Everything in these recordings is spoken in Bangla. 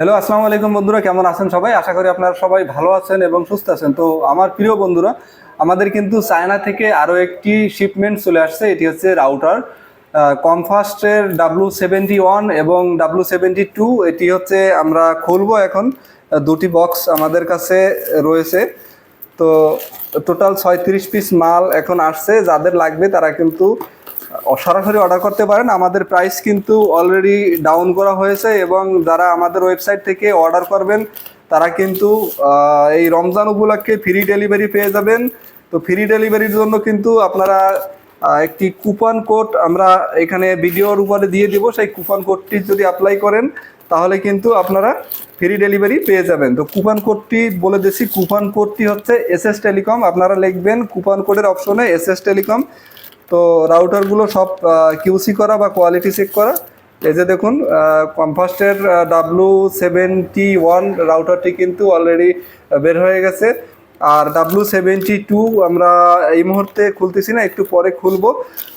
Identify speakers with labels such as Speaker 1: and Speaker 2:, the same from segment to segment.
Speaker 1: হ্যালো আসসালামু আলাইকুম বন্ধুরা, কেমন আছেন সবাই? আশা করি আপনারা সবাই ভালো আছেন এবং সুস্থ আছেন। তো আমার প্রিয় বন্ধুরা, আমাদের কিন্তু চায়না থেকে আরও একটি শিপমেন্ট চলে আসছে, এটি হচ্ছে রাউটার কমফাস্টের ডাব্লু সেভেন্টি ওয়ান এবং ডাব্লু সেভেন্টি টু এটি হচ্ছে আমরা খুলবো এখন। দুটি বক্স আমাদের কাছে রয়েছে। তো টোটাল ছয়ত্রিশ পিস মাল এখন আসছে, যাদের লাগবে তারা কিন্তু সরাসরি অর্ডার করতে পারেন। আমাদের প্রাইস কিন্তু অলরেডি ডাউন করা হয়েছে এবং যারা আমাদের ওয়েবসাইট থেকে অর্ডার করবেন, তারা কিন্তু এই রমজান উপলক্ষে ফ্রি ডেলিভারি পেয়ে যাবেন। তো ফ্রি ডেলিভারির জন্য কিন্তু আপনারা একটি কুপন কোড আমরা এখানে ভিডিওর উপরে দিয়ে দিব। সেই কুপন কোডটি যদি অ্যাপ্লাই করেন, তাহলে কিন্তু আপনারা ফ্রি ডেলিভারি পেয়ে যাবেন। তো কুপন কোডটি বলে দিচ্ছি কুপন কোডটি হচ্ছে এস এস টেলিকম আপনারা লিখবেন কুপন কোডের অপশনে এস এস টেলিকম তো রাউটারগুলো সব কিউসি করা বা কোয়ালিটি চেক করা। এই যে দেখুন কমফাস্টের ডাব্লু সেভেন্টি ওয়ান রাউটারটি কিন্তু অলরেডি বের হয়ে গেছে। আর ডাব্লু সেভেন্টি টু আমরা এই মুহূর্তে খুলতেছি না, একটু পরে খুলবো।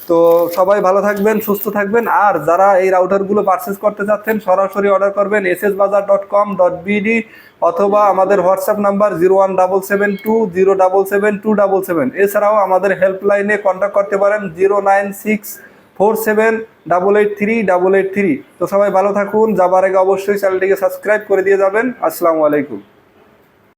Speaker 1: তো সবাই ভালো থাকবেন, সুস্থ থাকবেন। আর যারা এই রাউটারগুলো পারচেস করতে চাচ্ছেন সরাসরি অর্ডার করবেন S S Bazar dot com dot BD অথবা আমাদের WhatsApp number zero one double seven two zero double seven two double seven এছাড়াও আমাদের হেল্পলাইনে কন্ট্যাক্ট করতে পারেন zero nine six four seven double eight three double eight three তো সবাই ভালো থাকুন, যাবার আগে অবশ্যই চ্যানেলটিকে সাবস্ক্রাইব করে দিয়ে যাবেন। আসসালামু আলাইকুম।